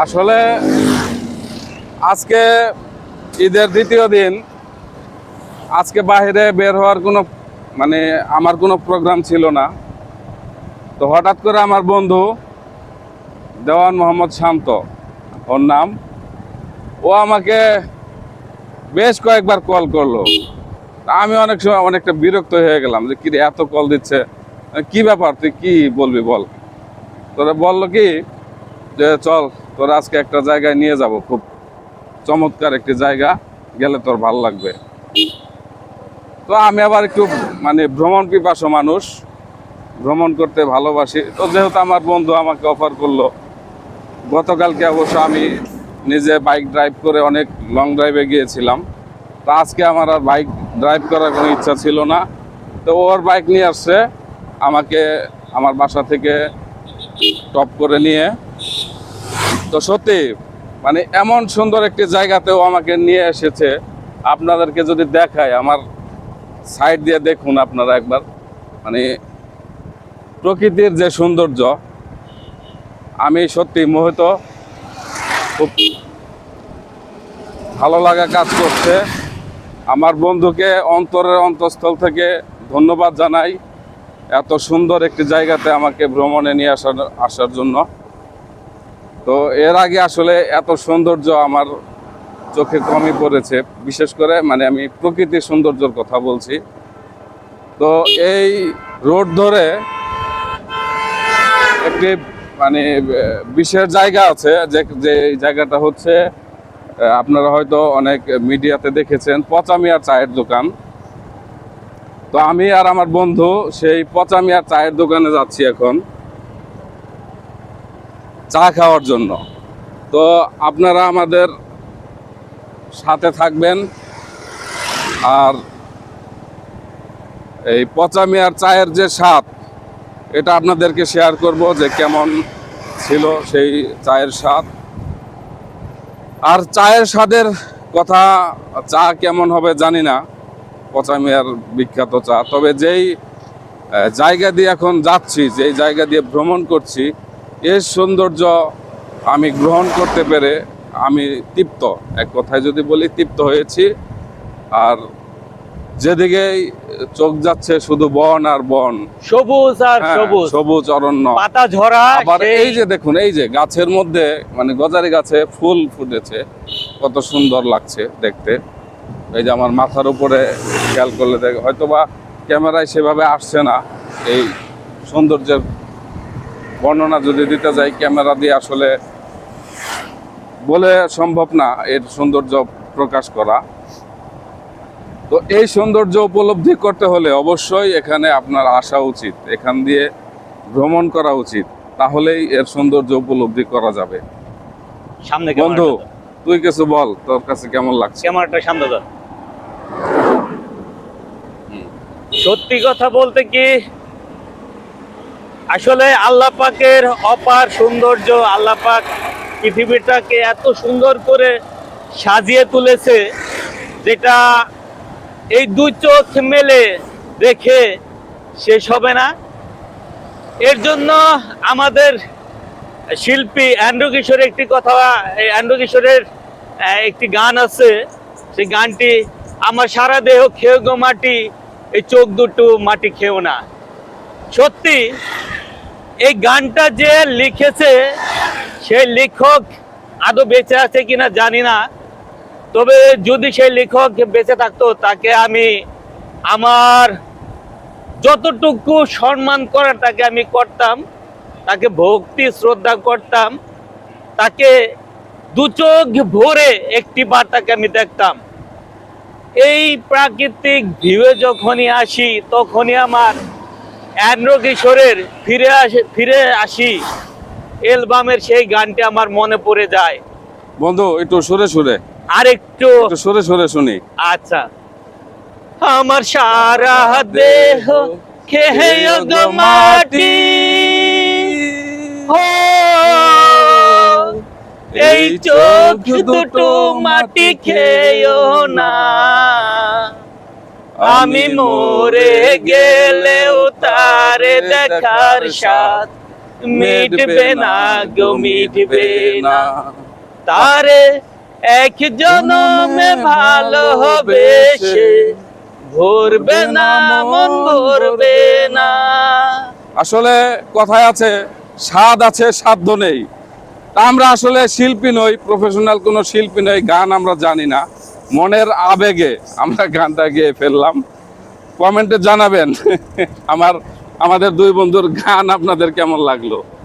আসলে আজকে ঈদের দ্বিতীয় দিন আজকে বাইরে বের হওয়ার কোনো মানে আমার কোনো প্রোগ্রাম ছিল না। তো হঠাৎ করে আমার বন্ধু দেওয়ান মোহাম্মদ শান্ত ওর নাম ও আমাকে বেশ কয়েকবার কল করল। আমি অনেক সময় অনেকটা বিরক্ত হয়ে গেলাম যে কি রে, এত কল দিচ্ছে কি ব্যাপার? তুই কি বলবি বল? তোরা বলল কি যে চল তোর আজকে একটা জায়গায় নিয়ে যাব খুব চমৎকার একটি জায়গা, গেলে তোর ভালো লাগবে। তো আমি আবার একটু মানে ভ্রমণ পিপাসু মানুষ, ভ্রমণ করতে ভালোবাসি। তো যেহেতু আমার বন্ধু আমাকে অফার করল, গতকালকে অবশ্য আমি নিজে বাইক ড্রাইভ করে অনেক লং ড্রাইভে গিয়েছিলাম। তো আজকে আমার আর বাইক ড্রাইভ করার কোনো ইচ্ছা ছিল না। তো ওর বাইক নিয়ে আসছে, আমাকে আমার বাসা থেকে টপ করে নিয়ে তো সত্যি মানে এমন সুন্দর একটি জায়গাতেও আমাকে নিয়ে এসেছে। আপনাদেরকে যদি দেখায় আমার সাইড দিয়ে দেখুন আপনারা একবার। মানে প্রকৃতির যে সৌন্দর্য, আমি সত্যি মোহিত। খুব ভালো লাগা কাজ করছে। আমার বন্ধুকে অন্তরের অন্তঃস্থল থেকে ধন্যবাদ জানাই। এত সুন্দর একটি জায়গাতে আমাকে ভ্রমণে নিয়ে আসার আসার জন্য। তো এর আগে আসলে এত সৌন্দর্য আমার চোখে কমই পড়েছে। বিশেষ করে মানে আমি প্রকৃতির সৌন্দর্যর কথা বলছি। তো এই রোড ধরে একটি মানে বিশেষ জায়গা আছে, যে যে জায়গাটা হচ্ছে আপনারা হয়তো অনেক মিডিয়াতে দেখেছেন পচামিয়ার চায়ের দোকান। তো আমি আর আমার বন্ধু সেই পচামিয়ার চায়ের দোকানে যাচ্ছি এখন। চা খাওয়ার জন্য। তো আপনারা আমাদের সাথে থাকবেন। আর এই পচামিয়ার চায়ের যে স্বাদ, এটা আপনাদেরকে শেয়ার করব যে কেমন ছিল সেই চায়ের স্বাদ। আর চায়ের স্বাদের কথা চা কেমন হবে জানি না পচামিয়ার বিখ্যাত চা। তবে যেই জায়গা দিয়ে এখন যাচ্ছি, যেই জায়গা দিয়ে ভ্রমণ করছি এর সৌন্দর্য আমি গ্রহণ করতে পেরে আমি তৃপ্ত। এক কথায় যদি বলি তৃপ্ত হয়েছি। আর যেদিকেই চোখ যাচ্ছে শুধু বন আর বন। সবুজ আর হ্যাঁ, সবুজ। সবুজ অরণ্য। পাতা ঝরা আবার এই যে দেখুন এই যে গাছের মধ্যে মানে গজারি গাছে ফুল ফুটেছে। কত সুন্দর লাগছে দেখতে। এই যে আমার মাথার উপরে খেয়াল করলে দেখ হয়তো বা ক্যামেরায় সেভাবে আসছে না এই সৌন্দর্যের বর্ণনা যদি দিতে যাই ক্যামেরা দিয়ে আসলে বলে সম্ভব না এর সৌন্দর্য প্রকাশ করা। তো এই সৌন্দর্য উপলব্ধি করতে হলে অবশ্যই এখানে আপনার আসা উচিত এখান দিয়ে ভ্রমণ করা উচিত তাহলেই এর সৌন্দর্য উপলব্ধি করা যাবে। সামনে বন্ধু তুই কিছু বল তোর কাছে কেমন লাগছে? ক্যামেরাটা সামনে ধর সত্যি কথা বলতে কি আসলে আল্লাহ পাকের অপার সৌন্দর্য, আল্লাহ পাক পৃথিবীটাকে এত সুন্দর করে সাজিয়ে তুলেছে যেটা এই দুই চোখ মেলে দেখে শেষ হবে না। এর জন্য আমাদের শিল্পী অ্যান্ড্রু কিশোরের একটি কথা অ্যান্ড্রু কিশোরের একটি গান আছে। সেই গানটি, আমার সারা দেহ খেয়ে গো মাটি, এই চোখ দুটো মাটি খেও না। সত্যি এই গানটা যে লিখেছে, সেই লেখক আদৌ বেঁচে আছে কিনা জানি না। তবে যদি সেই লেখক বেঁচে থাকতো, তাকে আমি আমার যতটুকু সম্মান করার তাকে আমি করতাম, তাকে ভক্তি, শ্রদ্ধা করতাম, তাকে দু চোখ ভরে একটি বার তাকে আমি দেখতাম। এই প্রাকৃতিক ভিউয়ে যখনই আসি, তখনই আমার অ্যান্ড্রো কিশোরের ফিরে আসে ফিরে আসি। অ্যালবামের সেই গানটি আমার মনে পড়ে যায়। বন্ধু একটু সরে সরে। আর একটু সরে সরে শুনি। আচ্ছা। আমার সারা দেহ গো মাটি। ও এই চোখ দুটো মাটি খেয়েও না। আমি মরে গেলেও তারে দেখার সাথ মিটবে না গো মিটবে না। তারে এক জনমে ভালো হবে সে ভরবে না মন ভরবে না। আসলে কথায় আছে স্বাদ আছে সাধ্য নেই। আমরা আসলে শিল্পী নই প্রফেশনাল কোনো শিল্পী নই গান আমরা জানি না। মনের আবেগে আমরা গানটা গেয়ে ফেললাম। কমেন্টে জানাবেন আমার, আমাদের দুই বন্ধুর গান আপনাদের কেমন লাগল?